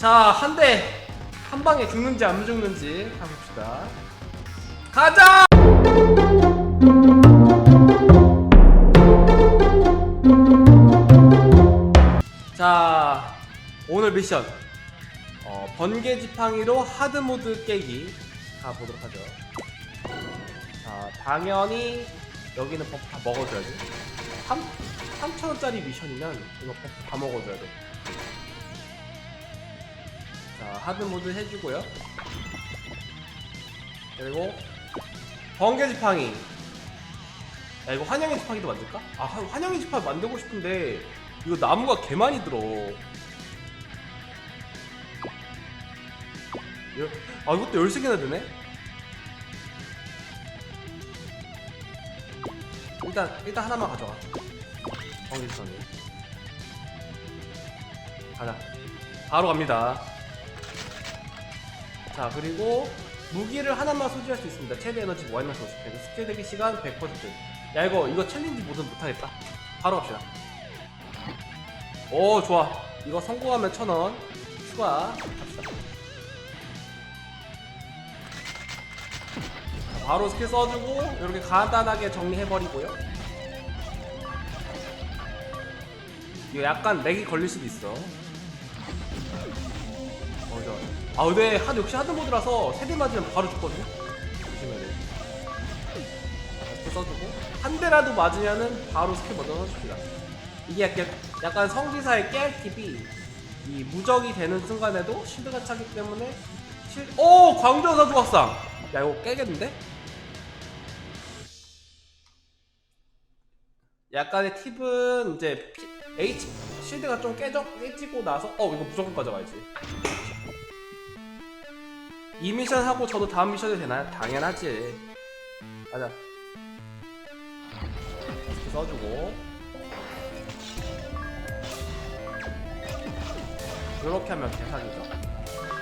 자, 한 대. 한 방에 죽는지 안 죽는지 가봅시다. 가자! 자, 오늘 미션. 어, 번개 지팡이로 하드 모드 깨기 가보도록 하죠. 자, 당연히 여기는 버프 다 먹어줘야지. 3, 3,000원짜리 미션이면 이거 버프 다 먹어줘야 돼. 자, 하드 모드 해주고요. 그리고 번개 지팡이. 야, 이거 환영의 지팡이도 만들까? 아, 환- 환영의 지팡이 만들고 싶은데 이거 나무가 개 많이 들어. 열- 아, 이것도 13개나 되네? 일단, 일단 하나만 가져가. 번개 지팡이. 가자. 바로 갑니다. 자 그리고 무기를 하나만 소지할 수 있습니다. 최대 에너지 마이너스 50%, 스킬 대기 시간 100%. 야 이거 이거 챌린지 모드 못하겠다. 바로 갑시다. 오 좋아. 이거 성공하면 천 원. 추가. 갑시다. 자, 바로 스킬 써주고 이렇게 간단하게 정리해버리고요. 이거 약간 렉이 걸릴 수도 있어. 어, 아, 근데 한 역시 하드 모드라서 세대 맞으면 바로 죽거든요. 조심해야 돼. 써주고 한 대라도 맞으면은 바로 스킬 먼저 써줍니다. 이게 약간, 약간 성기사의 깨알 팁이 이 무적이 되는 순간에도 실드가 차기 때문에 실. 오, 광전사 조각상. 야, 이거 깨겠는데? 약간의 팁은 이제 피- H 실드가 좀 깨져 깨지고 나서 어 이거 무조건 가져가야지. 이 미션 하고 저도 다음 미션이 되나요? 당연하지. 가자. 써주고 이렇게 하면.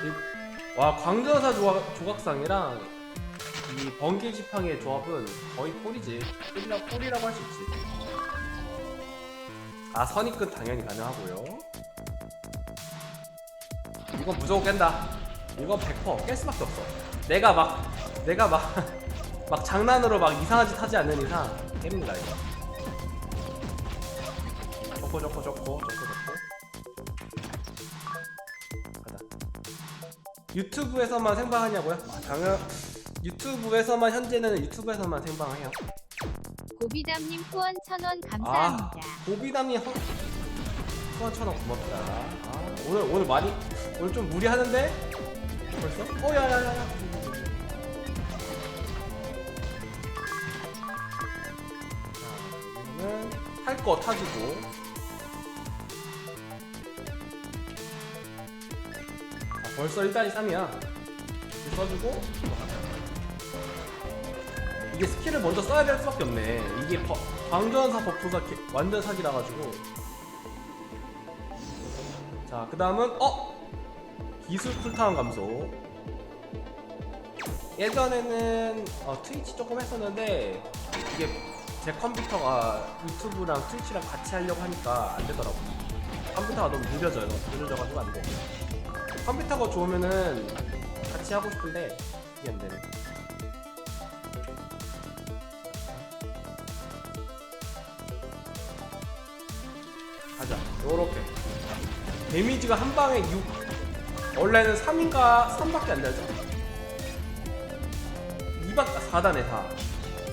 이- 와 광전사 조각, 조각상이랑 이 번개 지팡이의 조합은 거의 꼴이지. 꼴이라 꼴이라고 할 수 있지. 아 선입끝 당연히 가능하고요. 이건 무조건 깬다. 이건 100%깰 수밖에 없어. 내가 막 내가 막 막 장난으로 막 이상한 짓 하지 않는 이상 깹니다 이거. 좋고 좋고 좋고 좋고 좋고. 가자. 유튜브에서만 생방하냐고요? 아, 당연 유튜브에서만 현재는 유튜브에서만 생방해요. 고비담님 후원 천원 감사합니다. 아, 고비담이 허... 후원 천원 고맙다. 아, 오늘 오늘 많이 오늘 좀 무리하는데 벌써? 어 야야야야. 자, 여기는 탈거 타주고. 자, 벌써 1단이 3이야. 이렇게 써주고. 이게 스킬을 먼저 써야 될 수밖에 없네. 이게 버, 광전사 버프가 개- 완전 사기라 가지고. 자, 그 다음은 어 기술 쿨타운 감소. 예전에는 어, 트위치 조금 했었는데 이게 제 컴퓨터가 유튜브랑 트위치랑 같이 하려고 하니까 안 되더라고. 컴퓨터가 너무 느려져요. 느려져가지고 안 돼. 컴퓨터가 좋으면은 같이 하고 싶은데 이게 안 되네. 가자. 요렇게. 데미지가 한 방에 6. 원래는 3인가 3밖에 안 되죠. 2박 4단에 4.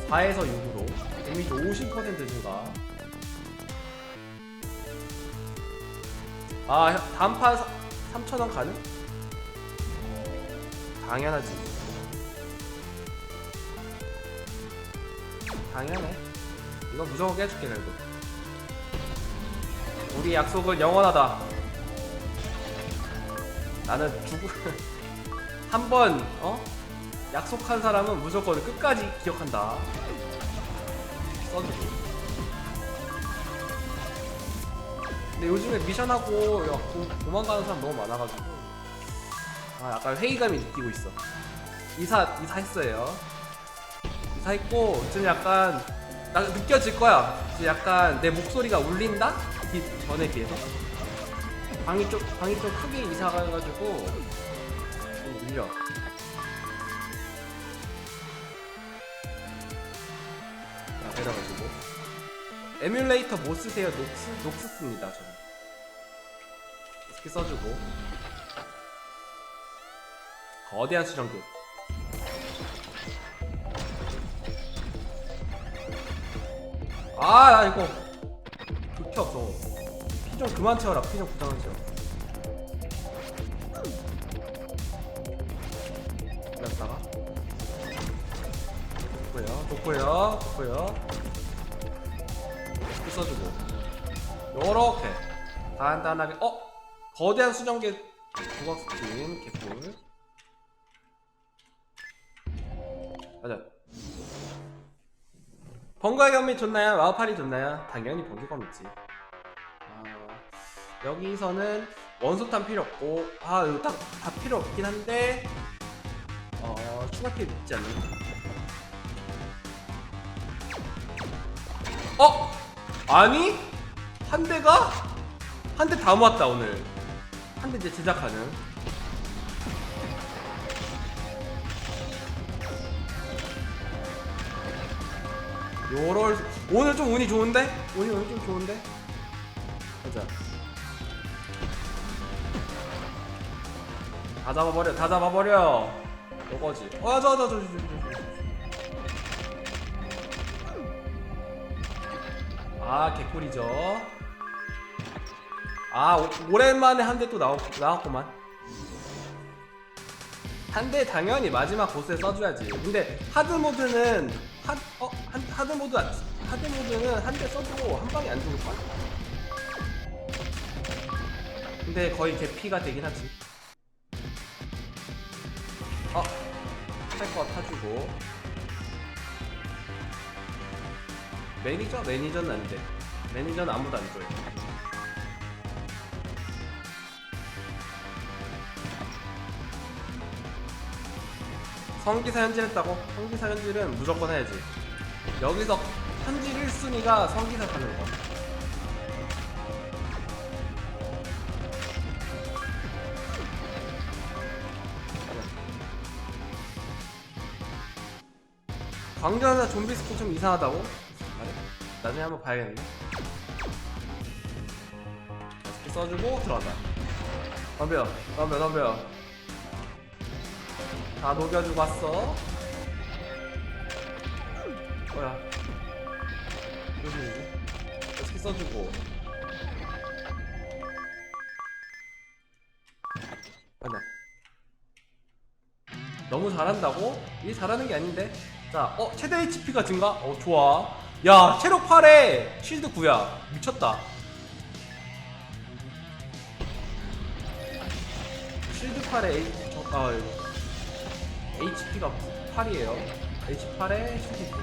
4에서 6으로 데미지 50% 증가. 아, 단판 3,000원 가능? 당연하지. 당연해. 이거 무조건 깨줄게, 결국. 우리 약속은 영원하다. 나는 죽을 한번 어 약속한 사람은 무조건 끝까지 기억한다. 써주고. 근데 요즘에 미션하고 야, 도, 도망가는 사람 너무 많아가지고 아 약간 회의감이 느끼고 있어. 이사 이사 했어요. 이사 했고 좀 약간 나 느껴질 거야. 이제 약간 내 목소리가 울린다? 이 전에 비해서. 방이 좀 방이 좀 크게 이사가 해가지고 좀 밀려. 자, 내려가지고 에뮬레이터 못 쓰세요. 녹스 녹스 씁니다. 저는 스킬 써주고 거대한 수정기. 아, 나 이거 극혀 없어. 피좀 그만 채워라. 피좀 그만 채워. 기다렸다가. 좋고요, 좋고요, 좋고요. 피 써주고. 요렇게 간단하게. 어, 거대한 수정계 조각 스킨 개꿀. 맞아. 번거의 겸이 좋나요? 와우팔이 좋나요? 당연히 번개 겸이지. 아, 여기서는 원소탄 필요 없고, 아, 이거 딱, 다 필요 없긴 한데, 어, 추가 필요 있지 않나? 어? 아니? 한 대가? 한 대 다 모았다, 오늘. 한 대 이제 제작하는. 요럴 오늘 좀 운이 좋은데? 운이 오늘 좀 좋은데? 가자 다 잡아버려 다 잡아버려. 요거지. 어저저저저 아 개꿀이죠. 아 오, 오랜만에 한 대 또 나왔, 나왔구만. 한 대 당연히 마지막 보스에 써줘야지. 근데 하드 모드는 하, 어, 한, 하드 모드 안- 하드 모드는 한 대 써도 한 방에 안 죽을 거야 근데 거의 개피가 되긴 하지 어 탈거 타주고 매니저? 매니저는 안 돼 매니저는 아무도 안 줘요 성기사 현질 했다고? 성기사 현질은 무조건 해야지. 여기서 현질 1순위가 성기사 가는 거. 광전사 좀비 스킨 좀 이상하다고? 아니, 나중에 한번 봐야겠네. 스킨 써주고 들어가자. 덤벼, 덤벼, 덤벼. 다 녹여주고 왔어. 뭐야? 무슨 어떻게 써주고? 아니야. 너무 잘한다고? 이게 잘하는 게 아닌데? 자, 어, 최대 HP가 증가? 어, 좋아. 야, 체력 8에 쉴드 9야. 미쳤다. 쉴드 8에 H, 저, 아, HP가 8이에요. H8에 쉴드 9.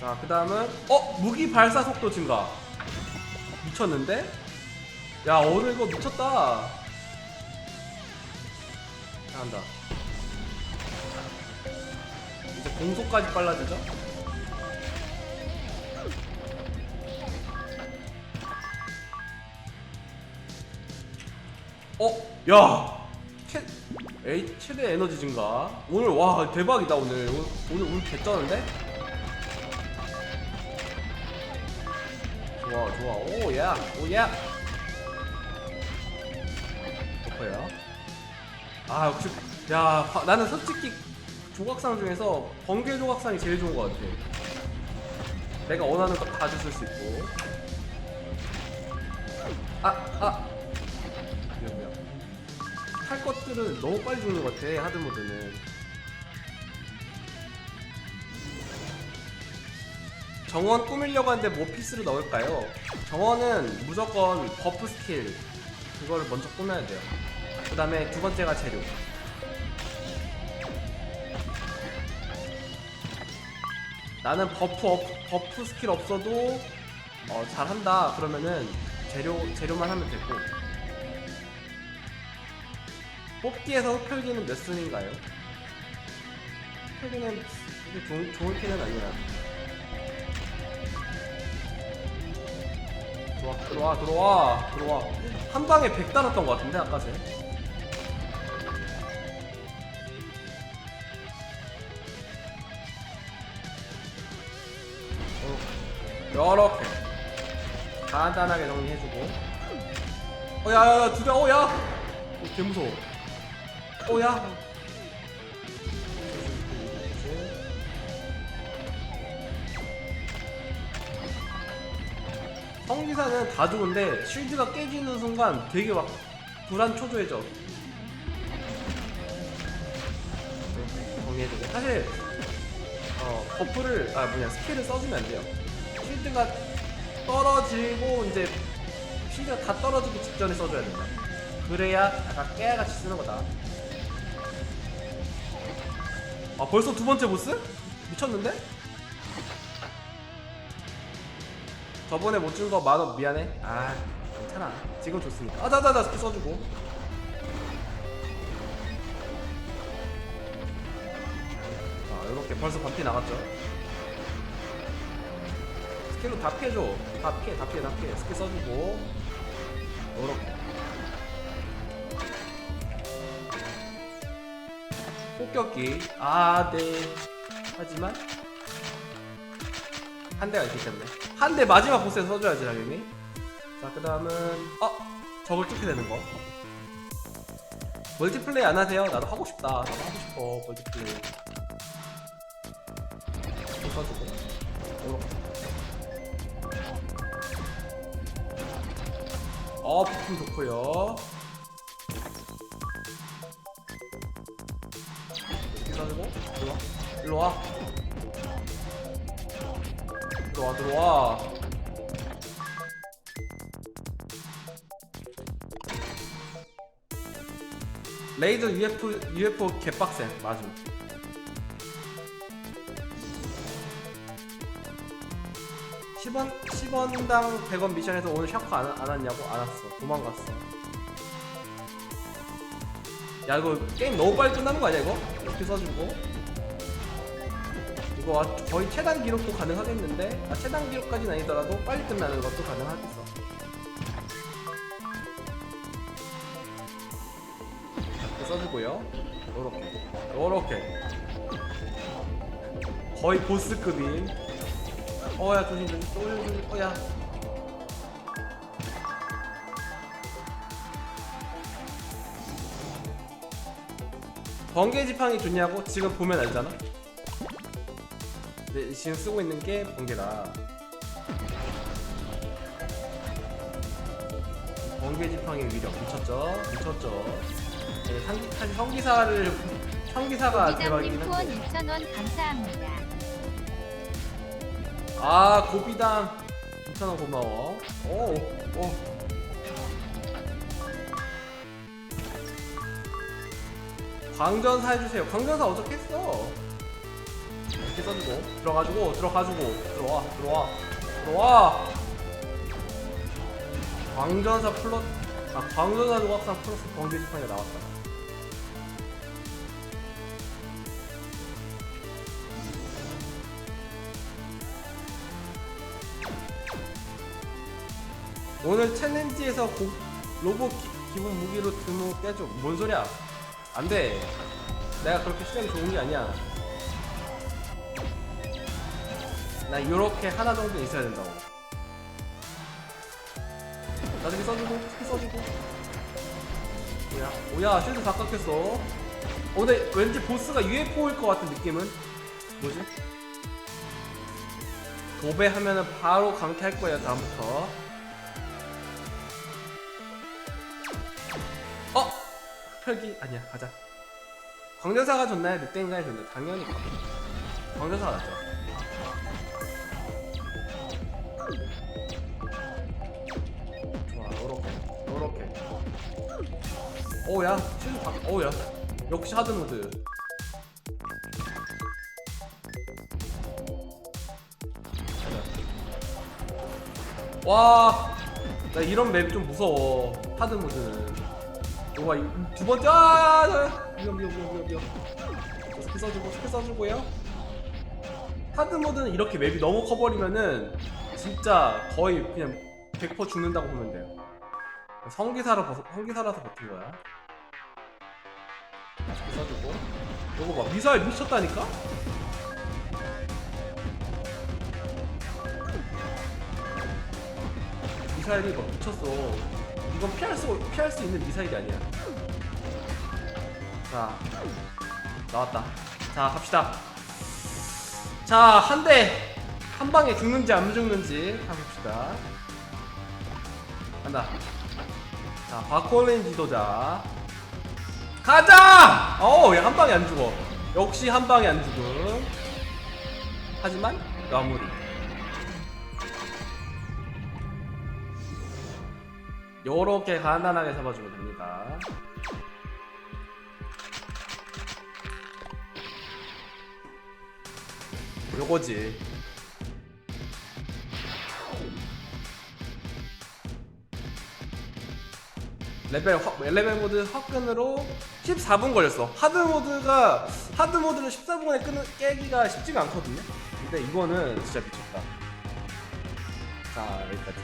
자, 그 다음은, 어? 무기 발사 속도 증가. 미쳤는데? 야, 오늘 이거 미쳤다. 잘한다. 이제 공속까지 빨라지죠? 어? 야! 최, 에이, 최대 에너지 증가. 오늘, 와, 대박이다, 오늘. 오늘, 오늘, 오늘 개쩌는데? 좋아, 좋아. 오, 야, 오, 야! 아 역시 야 바- 나는 솔직히 조각상 중에서 번개 조각상이 제일 좋은 것 같아. 내가 원하는 거다 줬을 수 있고. 아 아. 미안 미안. 할 것들은 너무 빨리 죽는 것 같아 하드 모드는. 정원 꾸밀려고 하는데 뭐 피스를 넣을까요? 정원은 무조건 버프 스킬 그걸 먼저 꾸며야 돼요. 그 다음에 두 번째가 재료. 나는 버프 업, 버프 스킬 없어도 어, 잘한다. 그러면은 재료 재료만 하면 되고. 뽑기에서 흡혈기는 몇 순인가요? 흡혈기는 좋은 좋은 캐는 아니라. 들어와 들어와 들어와. 한 방에 100 달았던 것 같은데 아까 쟤 요렇게. 간단하게 정리해주고. 어 야야야 두대 어야. 어, 개무서워. 어야. 성기사는 다 좋은데 쉴드가 깨지는 순간 되게 막 불안 초조해져. 네, 정리해주고. 사실 어 버프를 아 뭐냐 스킬을 써주면 안 돼요 쉴드가 떨어지고 이제 쉴드가 다 떨어지기 직전에 써줘야 된다. 그래야 약간 깨알같이 쓰는 거다. 아 벌써 두 번째 보스? 미쳤는데? 저번에 못 준 거 만원 미안해. 아 괜찮아. 지금 좋습니다. 아 자자자 스킬 써주고. 자 이렇게 벌써 반피 나갔죠 스킬로 다 피해줘. 다 피해 다 피해 다 피해. 스킬 써주고. 이렇게. 폭격기. 아네. 하지만 한 대가 있기 때문에. 한 대 마지막 보스에 써줘야지 당연히 자그 다음은 어 저걸 뚫게 되는 거. 멀티플레이 안 하세요? 나도 하고 싶다. 나도 하고 싶어 멀티플레이. 또 써주고 어 부품 좋고요. 써주고 일로와. 일로와. 들어와 들어와. 레이저 UFO UFO 개빡센 맞음 (10원당) (100원) 미션에서 오늘 샤크 안, 안 왔냐고? 안 왔어. 도망갔어. 야 이거 게임 너무 빨리 끝나는 거 아니야 이거? 이렇게 써주고. 이거 아- 거의 최단 기록도 가능하겠는데? 아, 최단 기록까지는 아니더라도 빨리 끝나는 것도 가능하겠어. 이렇게 써주고요. 요렇게. 요렇게. 거의 보스급인 어야 조심 조심 조심 조심 어야 번개 지팡이 좋냐고 지금 보면 알잖아 네, 지금 쓰고 있는 게 번개다. 번개 지팡이의 위력 미쳤죠? 미쳤죠? 네, 상, 사실 성기사를 성기사가 대박이긴 한데 2,000원 감사합니다. 아 고비담. 2,000원 고마워. 오, 오. 광전사 해주세요. 광전사 어떻게 했어. 이렇게 써주고. 들어가지고 들어가지고. 들어와 들어와. 들어와. 광전사 플러스 아 광전사 조각상 플러스 번개 지팡이가 나왔다 오늘 챌린지에서 고, 로봇 기, 기본 무기로 등록 깨줘 뭔 소리야? 안 돼. 내가 그렇게 실력이 좋은 게 아니야. 나 요렇게 하나 정도 있어야 된다고. 나중에 써주고 스킬 써주고. 뭐야 오야 쉴드 다 깎였어. 어 근데 왠지 보스가 UFO일 것 같은 느낌은? 뭐지? 도배하면은 바로 강퇴할 거예요 다음부터 혈기 아니야 가자 광전사가 좋나요? 늑대인가요? 좋나요? 당연히 광- 광전사가 낫죠 좋아 요렇게 요렇게 오야 실드 바 오야 역시 하드모드 와, 나 이런 맵 좀 무서워. 하드 모드는. 와, 이- 두 번째, 아, 아, 위험, 위험, 위험, 위험, 위험. 저 스킬 써주고, 스킬 써주고요. 하드 모드는 이렇게 맵이 너무 커버리면은 진짜 거의 그냥 100% 죽는다고 보면 돼요. 성기사로 벗, 성기사라서 버틴 거야. 이렇게 써주고. 요거 봐 미사일 미쳤다니까? 미사일이 막 미쳤어. 이건 피할 수 피할 수 있는 미사일이 아니야. 자 나왔다. 자 갑시다. 자 한 대 한 방에 죽는지 안 죽는지 한번 봅시다. 간다. 자 바콜린 지도자. 가자! 어우 한 방에 안 죽어. 역시 한 방에 안 죽음. 하지만 마무리. 요렇게 간단하게 잡아주면 됩니다. 요거지. 레벨 확, 레벨 모드 화끈으로 14분 걸렸어. 하드 모드가 하드 모드를 14분에 끄는 깨기가 쉽지가 않거든요. 근데 이거는 진짜 미쳤다. 자 여기까지.